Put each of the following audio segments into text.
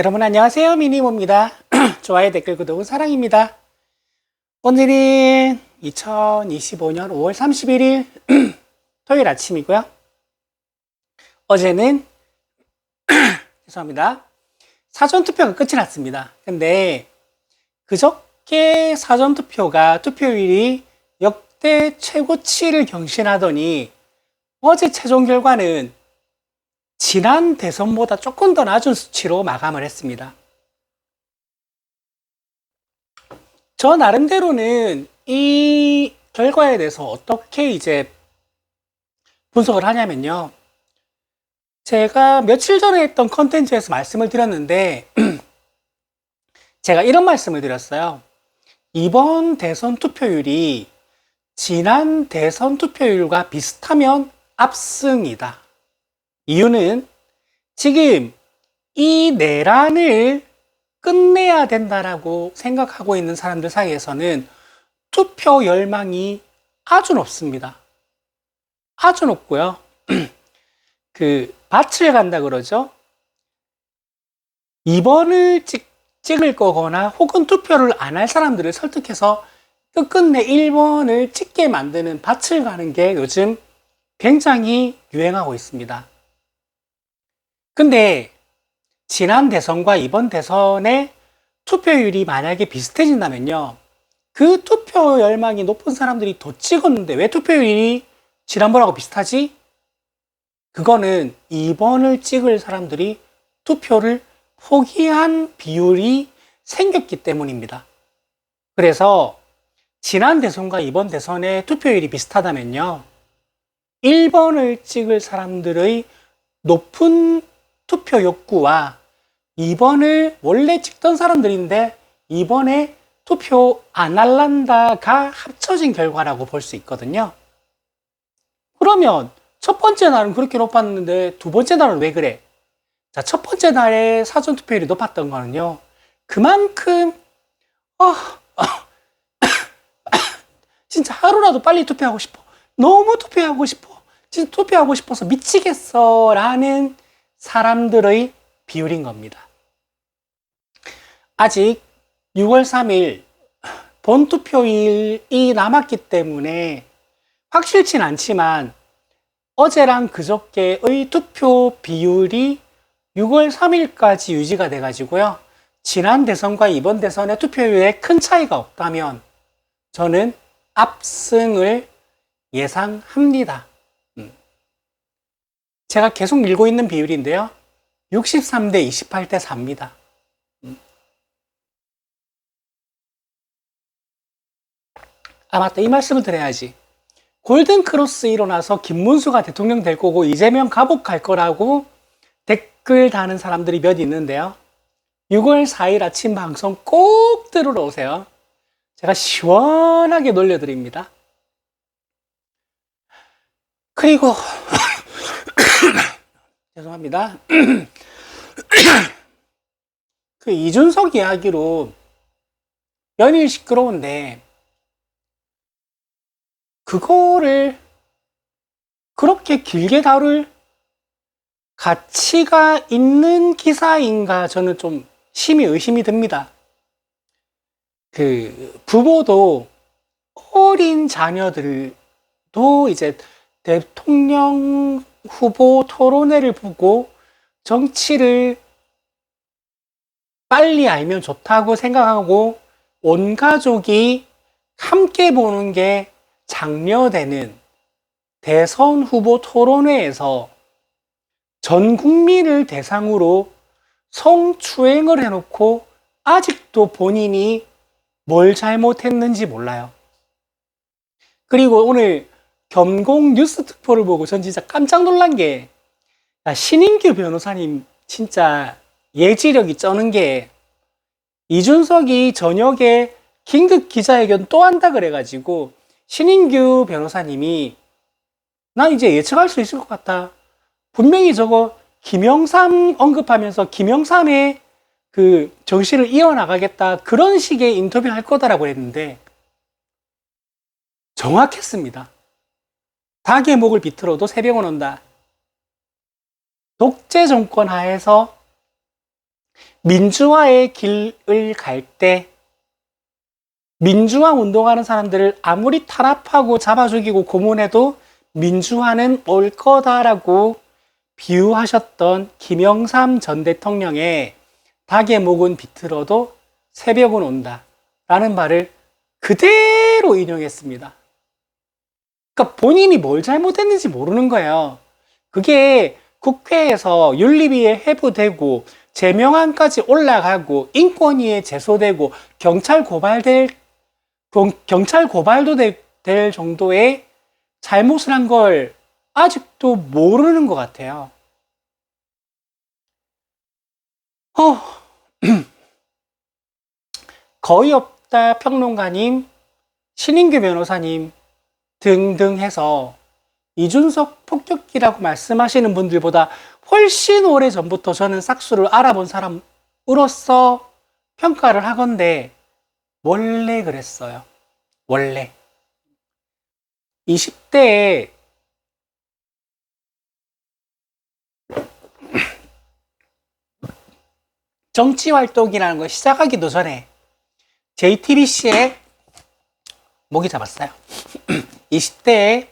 여러분 안녕하세요. 미니모입니다. 좋아요 댓글 구독은 사랑입니다. 오늘은 2025년 5월 31일 토요일 아침이고요. 어제는 죄송합니다. 사전투표가 끝이 났습니다. 근데 그저께 사전투표가 투표율이 역대 최고치를 경신하더니 어제 최종 결과는 지난 대선보다 조금 더 낮은 수치로 마감을 했습니다. 저 나름대로는 이 결과에 대해서 어떻게 이제 분석을 하냐면요. 제가 며칠 전에 했던 컨텐츠에서 말씀을 드렸는데, 제가 이런 말씀을 드렸어요. 이번 대선 투표율이 지난 대선 투표율과 비슷하면 압승이다. 이유는 지금 이 내란을 끝내야 된다라고 생각하고 있는 사람들 사이에서는 투표 열망이 아주 높습니다. 아주 높고요. 그 밭을 간다 그러죠. 2번을 찍, 찍을 거거나 혹은 투표를 안 할 사람들을 설득해서 끝끝내 1번을 찍게 만드는 밭을 가는 게 요즘 굉장히 유행하고 있습니다. 근데 지난 대선과 이번 대선의 투표율이 만약에 비슷해진다면요. 그 투표 열망이 높은 사람들이 더 찍었는데 왜 투표율이 지난번하고 비슷하지? 그거는 2번을 찍을 사람들이 투표를 포기한 비율이 생겼기 때문입니다. 그래서 지난 대선과 이번 대선의 투표율이 비슷하다면요. 1번을 찍을 사람들의 높은 투표 욕구와 2번을 원래 찍던 사람들인데 이번에 투표 안 할란다가 합쳐진 결과라고 볼 수 있거든요. 그러면 첫 번째 날은 그렇게 높았는데 두 번째 날은 왜 그래? 자, 첫 번째 날에 사전 투표율이 높았던 거는요. 그만큼 어, 어, 진짜 하루라도 빨리 투표하고 싶어. 너무 투표하고 싶어. 진짜 투표하고 싶어서 미치겠어. 라는 사람들의 비율인 겁니다. 아직 6월 3일 본투표일이 남았기 때문에 확실치는 않지만 어제랑 그저께의 투표 비율이 6월 3일까지 유지가 돼 가지고요. 지난 대선과 이번 대선의 투표율에 큰 차이가 없다면 저는 압승을 예상합니다. 제가 계속 밀고 있는 비율인데요. 63대 28대 4입니다. 아, 맞다. 이 말씀을 드려야지. 골든 크로스 일어나서 김문수가 대통령 될 거고 이재명 가복할 거라고 댓글 다는 사람들이 몇 있는데요. 6월 4일 아침 방송 꼭 들으러 오세요. 제가 시원하게 놀려드립니다. 그리고 죄송합니다. 그 이준석 이야기로 연일 시끄러운데 그거를 그렇게 길게 다룰 가치가 있는 기사인가 저는 좀 심히 의심이 듭니다. 그 부모도 어린 자녀들도 이제 대통령 후보 토론회를 보고 정치를 빨리 알면 좋다고 생각하고 온 가족이 함께 보는 게 장려되는 대선 후보 토론회에서 전 국민을 대상으로 성추행을 해놓고 아직도 본인이 뭘 잘못했는지 몰라요. 그리고 오늘 겸공 뉴스 특보를 보고 전 진짜 깜짝 놀란 게 신인규 변호사님 진짜 예지력이 쩌는 게 이준석이 저녁에 긴급 기자회견 또 한다 그래가지고 신인규 변호사님이 난 이제 예측할 수 있을 것 같다. 분명히 저거 김영삼 언급하면서 김영삼의 그 정신을 이어나가겠다 그런 식의 인터뷰 할 거다라고 했는데 정확했습니다. 닭의 목을 비틀어도 새벽은 온다. 독재 정권 하에서 민주화의 길을 갈 때 민주화 운동하는 사람들을 아무리 탄압하고 잡아 죽이고 고문해도 민주화는 올 거다라고 비유하셨던 김영삼 전 대통령의 닭의 목은 비틀어도 새벽은 온다 라는 말을 그대로 인용했습니다. 그러니까 본인이 뭘 잘못했는지 모르는 거예요. 그게 국회에서 윤리위에 회부되고 제명안까지 올라가고 인권위에 제소되고 경찰 고발될 경- 경찰 고발도 되- 될 정도의 잘못을 한 걸 아직도 모르는 것 같아요. 어, 거의 없다 평론가님, 신인규 변호사님 등등 해서 이준석 폭격기라고 말씀하시는 분들보다 훨씬 오래 전부터 저는 싹수를 알아본 사람으로서 평가를 하건데 원래 그랬어요. 원래. 20대에 정치 활동이라는 걸 시작하기도 전에 JTBC에 목이 잡았어요. 20대에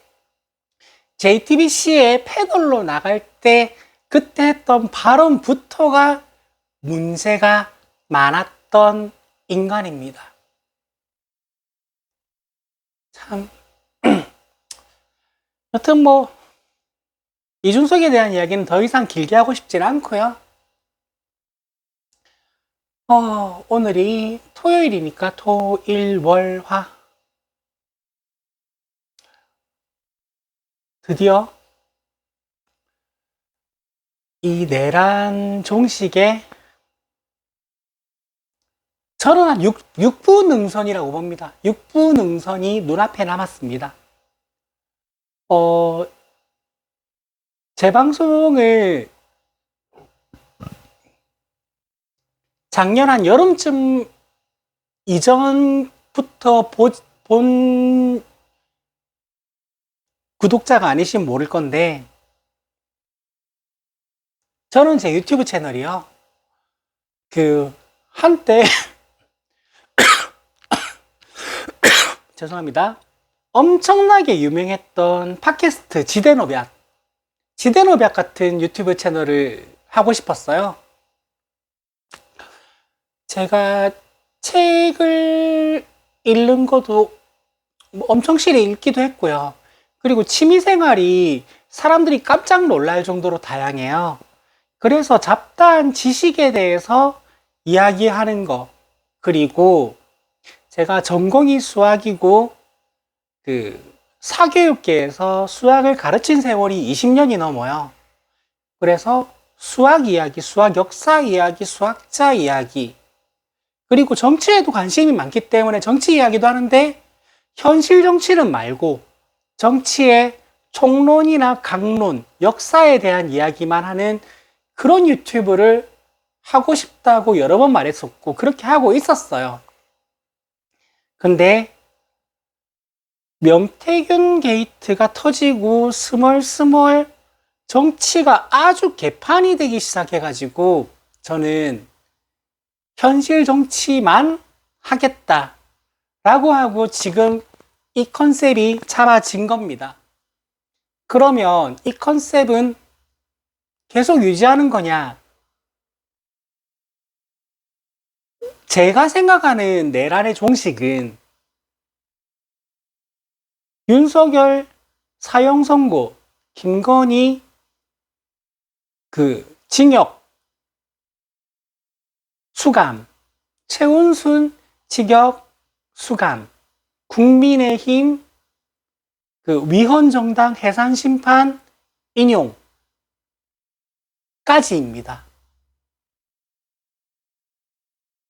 JTBC에 패널로 나갈 때 그때 했던 발언부터가 문제가 많았던 인간입니다. 참. 여튼 뭐, 이준석에 대한 이야기는 더 이상 길게 하고 싶진 않고요. 어, 오늘이 토요일이니까 토, 일, 월, 화. 드디어 이 내란 종식에 저는 한 6, 육부 능선이라고 봅니다. 6부 능선이 눈앞에 남았습니다. 어, 제 방송을 작년 한 여름쯤 이전부터 보, 본 구독자가 아니시면 모를 건데, 저는 제 유튜브 채널이요. 그, 한때, 죄송합니다. 엄청나게 유명했던 팟캐스트 지대노벽, 지대노벽 같은 유튜브 채널을 하고 싶었어요. 제가 책을 읽는 것도 뭐 엄청 실히 읽기도 했고요. 그리고 취미생활이 사람들이 깜짝 놀랄 정도로 다양해요. 그래서 잡다한 지식에 대해서 이야기하는 거, 그리고 제가 전공이 수학이고, 그, 사교육계에서 수학을 가르친 세월이 20년이 넘어요. 그래서 수학 이야기, 수학 역사 이야기, 수학자 이야기, 그리고 정치에도 관심이 많기 때문에 정치 이야기도 하는데, 현실 정치는 말고, 정치의 총론이나 강론, 역사에 대한 이야기만 하는 그런 유튜브를 하고 싶다고 여러 번 말했었고, 그렇게 하고 있었어요. 근데, 명태균 게이트가 터지고, 스멀스멀 정치가 아주 개판이 되기 시작해가지고, 저는 현실 정치만 하겠다라고 하고 지금 이 컨셉이 잡아진 겁니다. 그러면 이 컨셉은 계속 유지하는 거냐? 제가 생각하는 내란의 종식은 윤석열 사형 선고, 김건희 그 징역 수감, 최은순 징역 수감, 국민의힘 그 위헌정당 해산심판 인용까지입니다.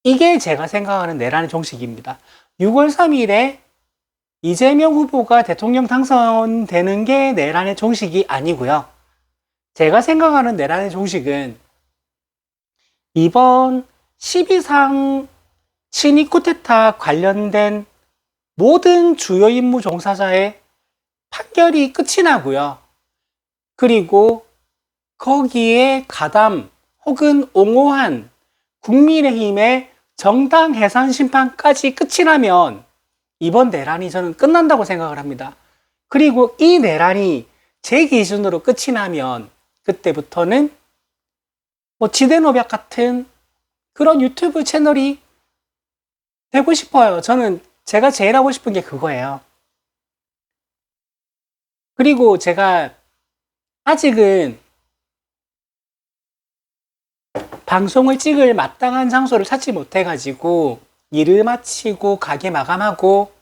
이게 제가 생각하는 내란의 종식입니다. 6월 3일에 이재명 후보가 대통령 당선되는 게 내란의 종식이 아니고요. 제가 생각하는 내란의 종식은 이번 12상 친위 쿠데타 관련된 모든 주요 임무 종사자의 판결이 끝이 나고요. 그리고 거기에 가담 혹은 옹호한 국민의힘의 정당 해산 심판까지 끝이 나면 이번 내란이 저는 끝난다고 생각을 합니다. 그리고 이 내란이 제 기준으로 끝이 나면 그때부터는 뭐 지대노벽 같은 그런 유튜브 채널이 되고 싶어요. 저는 제가 제일 하고 싶은 게 그거예요. 그리고 제가 아직은 방송을 찍을 마땅한 장소를 찾지 못해가지고 일을 마치고 가게 마감하고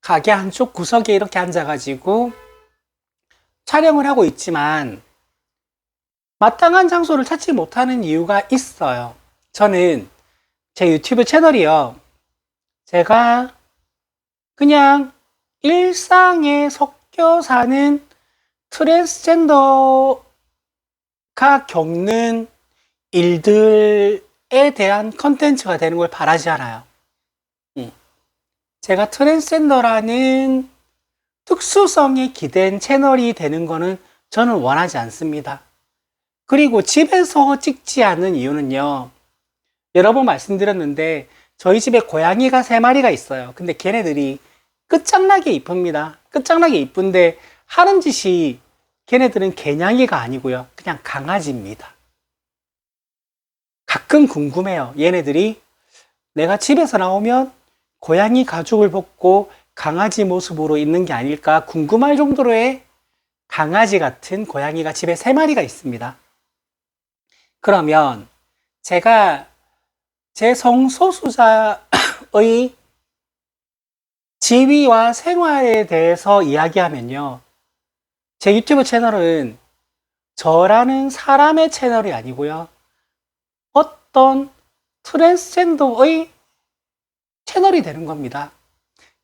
가게 한쪽 구석에 이렇게 앉아가지고 촬영을 하고 있지만 마땅한 장소를 찾지 못하는 이유가 있어요. 저는 제 유튜브 채널이요. 제가 그냥 일상에 섞여 사는 트랜스젠더가 겪는 일들에 대한 컨텐츠가 되는 걸 바라지 않아요. 음. 제가 트랜스젠더라는 특수성에 기댄 채널이 되는 거는 저는 원하지 않습니다. 그리고 집에서 찍지 않는 이유는요. 여러 번 말씀드렸는데 저희 집에 고양이가 세 마리가 있어요. 근데 걔네들이 끝장나게 이쁩니다. 끝장나게 이쁜데 하는 짓이 걔네들은 개냥이가 아니고요. 그냥 강아지입니다. 가끔 궁금해요. 얘네들이 내가 집에서 나오면 고양이 가죽을 벗고 강아지 모습으로 있는 게 아닐까 궁금할 정도로의 강아지 같은 고양이가 집에 세 마리가 있습니다. 그러면 제가 제 성소수자의 지위와 생활에 대해서 이야기하면요. 제 유튜브 채널은 저라는 사람의 채널이 아니고요. 어떤 트랜스젠더의 채널이 되는 겁니다.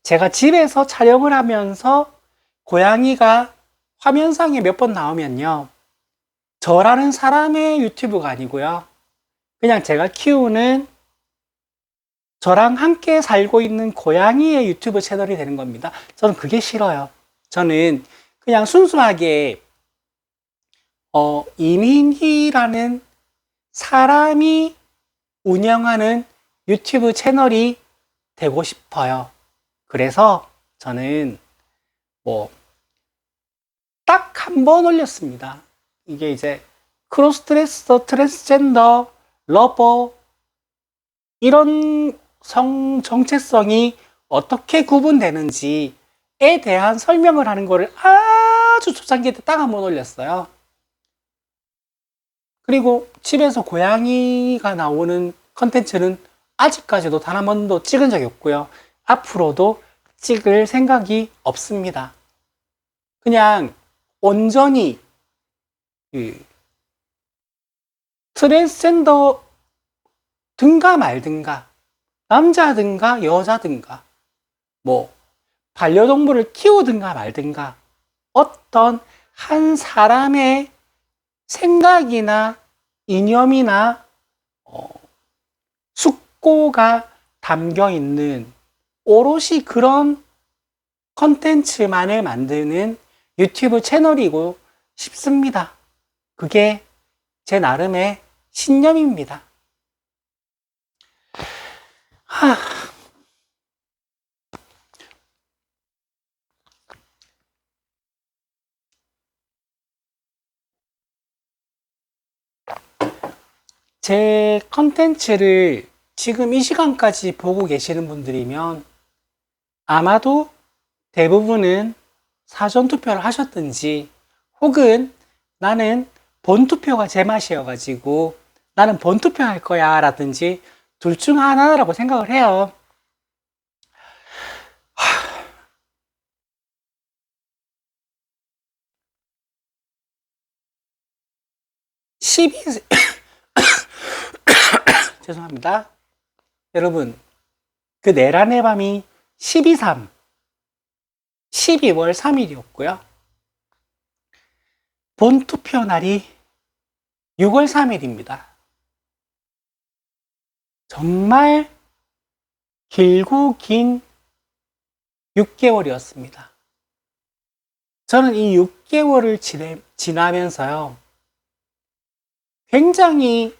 제가 집에서 촬영을 하면서 고양이가 화면상에 몇 번 나오면요. 저라는 사람의 유튜브가 아니고요. 그냥 제가 키우는 저랑 함께 살고 있는 고양이의 유튜브 채널이 되는 겁니다. 저는 그게 싫어요. 저는 그냥 순수하게 어, 이민희라는 사람이 운영하는 유튜브 채널이 되고 싶어요. 그래서 저는 뭐 딱 한 번 올렸습니다. 이게 이제 크로스드레서, 트랜스젠더, 러버 이런 성 정체성이 어떻게 구분되는지에 대한 설명을 하는 거를 아주 초창기 때딱한 번 올렸어요. 그리고 집에서 고양이가 나오는 컨텐츠는 아직까지도 단 한 번도 찍은 적이 없고요. 앞으로도 찍을 생각이 없습니다. 그냥 온전히 그 트랜스젠더 든가 말든가 남자든가 여자든가 뭐 반려동물을 키우든가 말든가 어떤 한 사람의 생각이나 이념이나 어, 숙고가 담겨 있는 오롯이 그런 컨텐츠만을 만드는 유튜브 채널이고 싶습니다. 그게 제 나름의 신념입니다. 하... 제 컨텐츠를 지금 이 시간까지 보고 계시는 분들이면 아마도 대부분은 사전투표를 하셨든지 혹은 나는 본투표가 제 맛이어가지고 나는 본투표 할 거야 라든지 둘 중 하나라고 생각을 해요. 12, 죄송합니다. 여러분, 그 내란의 밤이 12.3, 12월 3일이었고요. 본 투표 날이 6월 3일입니다. 정말 길고 긴 6개월이었습니다. 저는 이 6개월을 지내, 지나면서요, 굉장히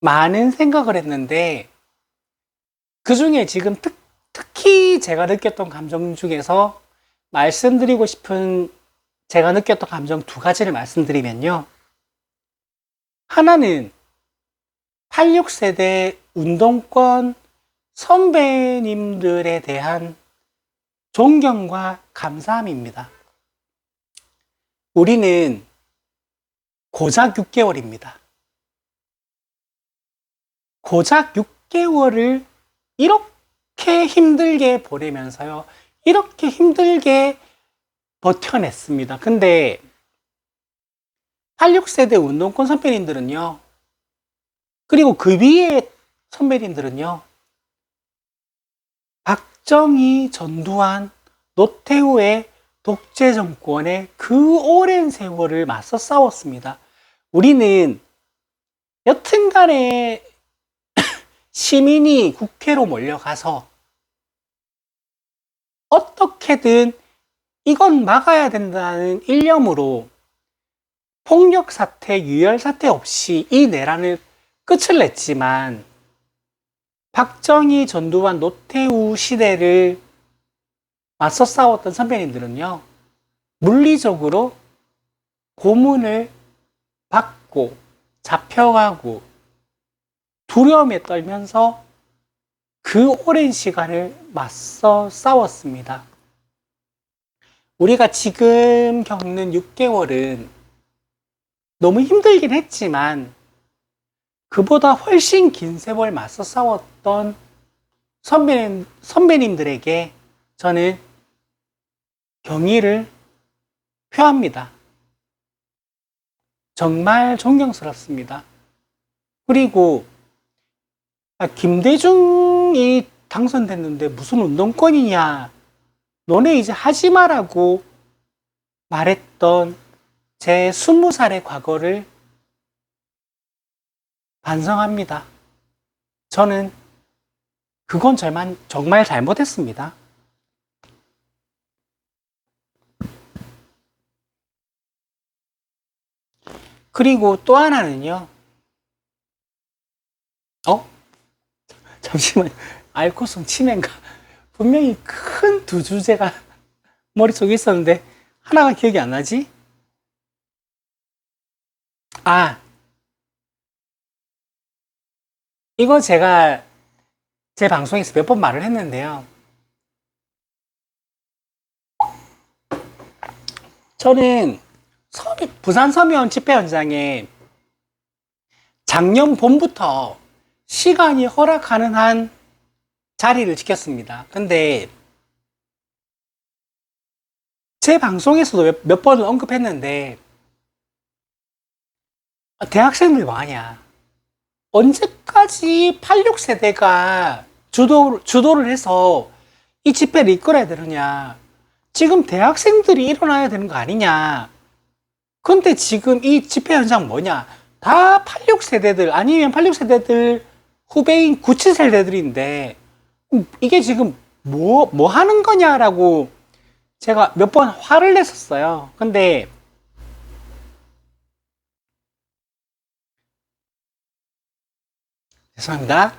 많은 생각을 했는데 그 중에 지금 특, 특히 제가 느꼈던 감정 중에서 말씀드리고 싶은 제가 느꼈던 감정 두 가지를 말씀드리면요. 하나는 86세대 운동권 선배님들에 대한 존경과 감사함입니다. 우리는 고작 6개월입니다. 고작 6개월을 이렇게 힘들게 보내면서요. 이렇게 힘들게 버텨냈습니다. 근데 86세대 운동권 선배님들은요. 그리고 그 위에 선배님들은요. 박정희, 전두환, 노태우의 독재 정권의 그 오랜 세월을 맞서 싸웠습니다. 우리는 여튼간에 시민이 국회로 몰려가서 어떻게든 이건 막아야 된다는 일념으로 폭력 사태, 유혈 사태 없이 이 내란을 끝을 냈지만 박정희, 전두환, 노태우 시대를 맞서 싸웠던 선배님들은요, 물리적으로 고문을 받고 잡혀가고 두려움에 떨면서 그 오랜 시간을 맞서 싸웠습니다. 우리가 지금 겪는 6개월은 너무 힘들긴 했지만 그보다 훨씬 긴 세월 맞서 싸웠던 선배님, 선배님들에게 저는 경의를 표합니다. 정말 존경스럽습니다. 그리고 아, 김대중이 당선됐는데 무슨 운동권이냐. 너네 이제 하지 마라고 말했던 제 스무 살의 과거를 반성합니다. 저는 그건 정말, 정말 잘못했습니다. 그리고 또 하나는요. 어? 잠시만. 알코올성 치매인가? 분명히 큰 두 주제가 머릿속에 있었는데 하나가 기억이 안 나지? 아, 이거 제가 제 방송에서 몇 번 말을 했는데요. 저는 서미, 부산 서면 집회 현장에 작년 봄부터 시간이 허락하는 한 자리를 지켰습니다. 근데 제 방송에서도 몇, 몇 번을 언급했는데 대학생들 뭐하냐? 언제까지 86세대가 주도, 주도를 해서 이 집회를 이끌어야 되느냐? 지금 대학생들이 일어나야 되는 거 아니냐? 근데 지금 이 집회 현상 뭐냐? 다 86세대들, 아니면 86세대들 후배인 97세대들인데, 이게 지금 뭐, 뭐 하는 거냐라고 제가 몇 번 화를 냈었어요. 근데 죄송합니다.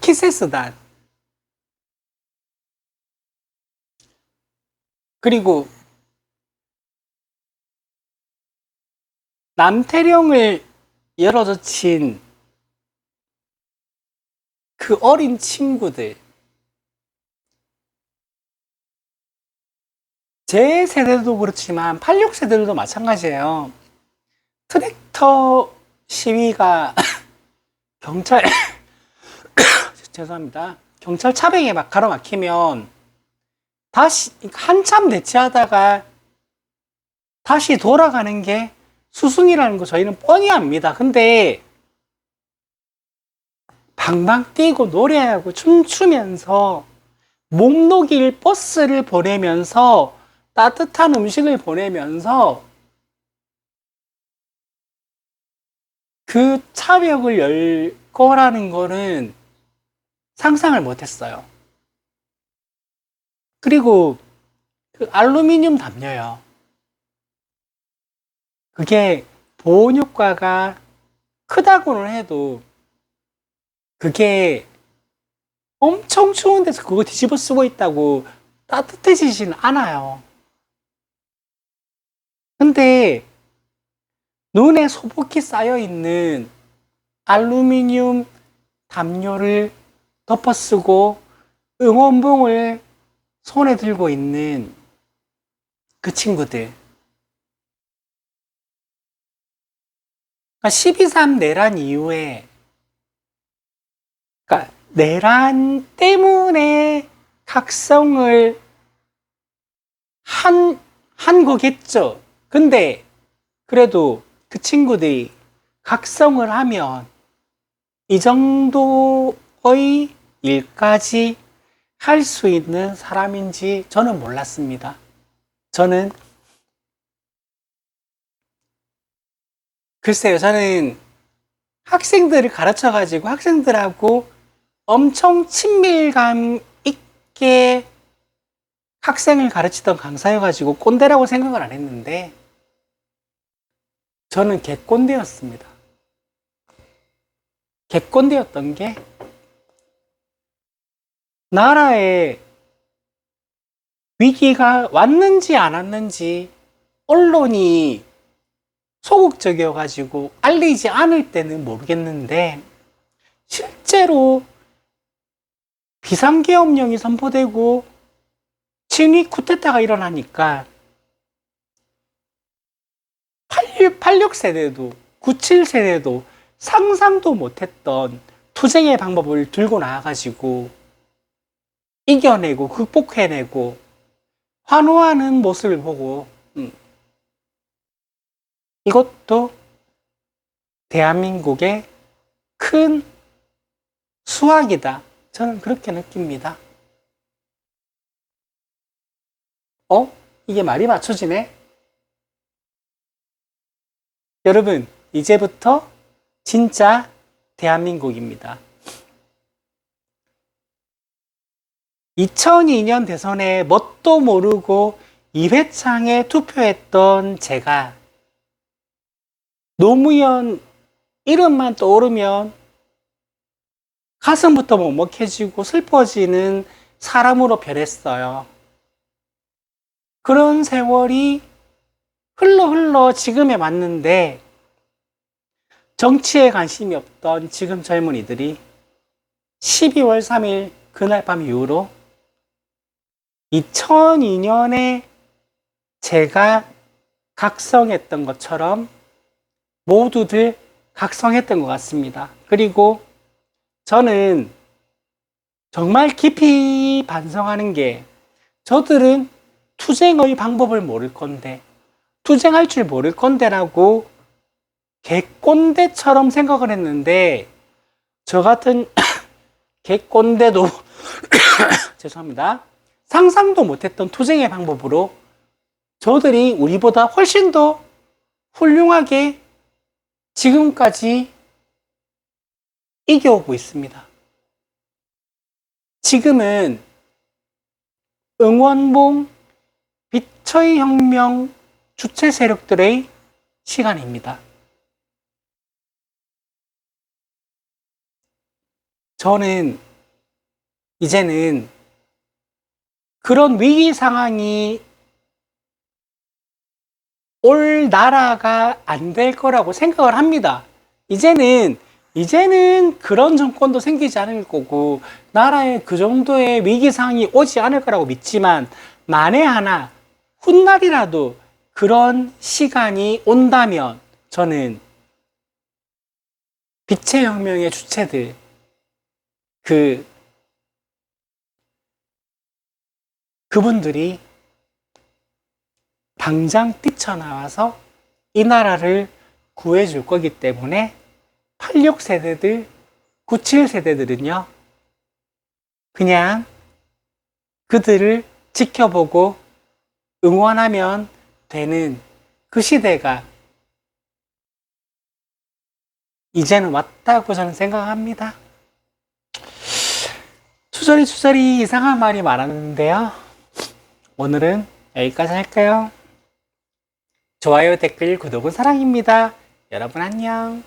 키세스단 그리고 남태령을 열어젖힌 그 어린 친구들 제 세대도 그렇지만 86세대들도 마찬가지예요. 트랙터 시위가 경찰 죄송합니다. 경찰 차량에 막 가로막히면 다시 한참 대치하다가 다시 돌아가는 게 수순이라는 거 저희는 뻔히 압니다. 근데 방방 뛰고 노래하고 춤추면서 목 녹일 버스를 보내면서 따뜻한 음식을 보내면서 그 차벽을 열 거라는 거는 상상을 못 했어요. 그리고 그 알루미늄 담요요. 그게 보온 효과가 크다고는 해도 그게 엄청 추운 데서 그거 뒤집어 쓰고 있다고 따뜻해지지는 않아요. 근데 눈에 소복히 쌓여 있는 알루미늄 담요를 덮어 쓰고 응원봉을 손에 들고 있는 그 친구들. 12.3 내란 이후에, 그러니까 내란 때문에 각성을 한, 한 거겠죠. 근데 그래도 그 친구들이 각성을 하면 이 정도의 일까지 할 수 있는 사람인지 저는 몰랐습니다. 저는 글쎄요, 저는 학생들을 가르쳐 가지고 학생들하고 엄청 친밀감 있게 학생을 가르치던 강사여 가지고 꼰대라고 생각을 안 했는데 저는 개꼰대였습니다. 개꼰대였던 게 나라에 위기가 왔는지 안 왔는지 언론이 소극적이어가지고 알리지 않을 때는 모르겠는데 실제로 비상계엄령이 선포되고 친위 쿠데타가 일어나니까 86 세대도 97 세대도 상상도 못했던 투쟁의 방법을 들고 나와가지고 이겨내고 극복해내고 환호하는 모습을 보고 음, 이것도 대한민국의 큰 수확이다. 저는 그렇게 느낍니다. 어? 이게 말이 맞춰지네? 여러분, 이제부터 진짜 대한민국입니다. 2002년 대선에 뭣도 모르고 이회창에 투표했던 제가 노무현 이름만 떠오르면 가슴부터 먹먹해지고 슬퍼지는 사람으로 변했어요. 그런 세월이 흘러 흘러 지금에 왔는데 정치에 관심이 없던 지금 젊은이들이 12월 3일 그날 밤 이후로 2002년에 제가 각성했던 것처럼 모두들 각성했던 것 같습니다. 그리고 저는 정말 깊이 반성하는 게 저들은 투쟁의 방법을 모를 건데 투쟁할 줄 모를 건데라고 개꼰대처럼 생각을 했는데 저 같은 개꼰대도 죄송합니다. 상상도 못했던 투쟁의 방법으로 저들이 우리보다 훨씬 더 훌륭하게 지금까지 이겨오고 있습니다. 지금은 응원봉 빛의 혁명 주체 세력들의 시간입니다. 저는 이제는 그런 위기 상황이 올 나라가 안 될 거라고 생각을 합니다. 이제는 이제는 그런 정권도 생기지 않을 거고 나라에 그 정도의 위기 상황이 오지 않을 거라고 믿지만 만에 하나 훗날이라도 그런 시간이 온다면 저는 빛의 혁명의 주체들 그 그분들이 당장 뛰쳐나와서 이 나라를 구해줄 거기 때문에 86세대들, 97세대들은요, 그냥 그들을 지켜보고 응원하면 되는 그 시대가 이제는 왔다고 저는 생각합니다. 추저리 추저리 이상한 말이 많았는데요. 오늘은 여기까지 할까요? 좋아요, 댓글, 구독은 사랑입니다. 여러분 안녕.